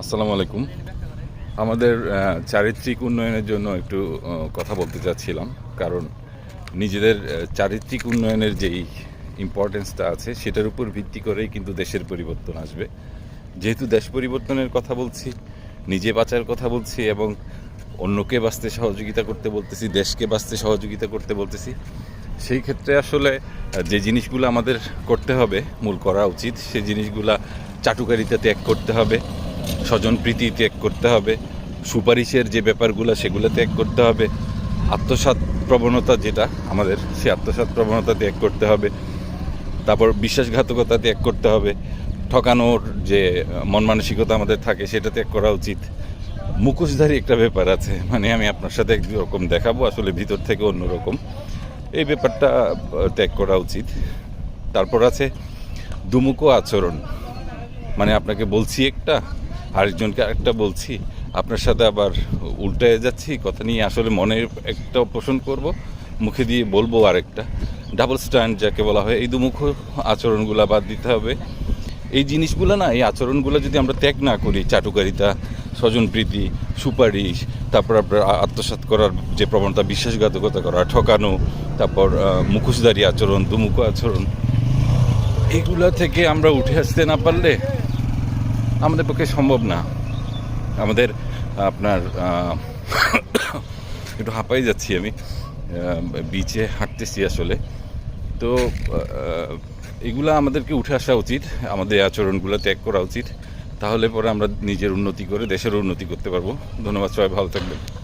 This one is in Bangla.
আসসালামু আলাইকুম। আমাদের চারিত্রিক উন্নয়নের জন্য একটু কথা বলতে চাচ্ছিলাম। কারণ নিজেদের চারিত্রিক উন্নয়নের যেই ইম্পর্টেন্সটা আছে, সেটার উপর ভিত্তি করেই কিন্তু দেশের পরিবর্তন আসবে। যেহেতু দেশ পরিবর্তনের কথা বলছি, নিজে বাঁচার কথা বলছি এবং অন্যকে বাঁচতে সহযোগিতা করতে বলতেছি, দেশকে বাঁচতে সহযোগিতা করতে বলতেছি, সেই ক্ষেত্রে আসলে যে জিনিসগুলো আমাদের করতে হবে, মূল করা উচিত সেই জিনিসগুলা চাটুকারিতা ত্যাগ করতে হবে। স্বজন প্রীতি ত্যাগ করতে হবে, সুপারিশের যে ব্যাপারগুলো সেগুলো ত্যাগ করতে হবে, আত্মসাৎ প্রবণতা যেটা আমাদের, সে আত্মসাৎ প্রবণতা ত্যাগ করতে হবে, তারপর বিশ্বাসঘাতকতা ত্যাগ করতে হবে, ঠকানোর যে মন মানসিকতা আমাদের থাকে সেটা ত্যাগ করা উচিত। মুখোশধারী একটা ব্যাপার আছে মানে আমি আপনার সাথে একরকম দেখাবো, আসলে ভিতর থেকে অন্যরকম। এই ব্যাপারটা ত্যাগ করা উচিত। তারপর আছে দুমুখো আচরণ। মানে আপনাকে বলছি একটা আরেকজনকে আরেকটা বলছি আপনার সাথে আবার উল্টায় যাচ্ছি কথা নিয়ে আসলে মনে একটা পোষণ করব মুখে দিয়ে বলব আরেকটা। ডাবল স্ট্যান্ড যাকে বলা হয় এই দুমুখ আচরণগুলো বাদ দিতে হবে। এই জিনিসগুলো না এই আচরণগুলো যদি আমরা ত্যাগ না করি চাটুকারিতা স্বজনপ্রীতি সুপারিশ তারপর আপনার আ- আত্মসাৎ করার যে প্রবণতা বিশ্বাসঘাতকতা করা ঠকানো তারপর আহ, মুখোশধারী আচরণ দুমুখ আচরণ এগুলা থেকে আমরা উঠে আসতে না পারলে আমাদের পক্ষে সম্ভব না। আমাদের আপনার একটু হাঁপাই যাচ্ছি আমি। বিচে হাঁটতেছি আসলে। তো এগুলো আমাদেরকে উঠে আসা উচিত। আমাদের আচরণগুলো ত্যাগ করা উচিত। তাহলে পরে আমরা নিজের উন্নতি করে দেশের উন্নতি করতে পারব। ধন্যবাদ সবাই, ভালো থাকবেন।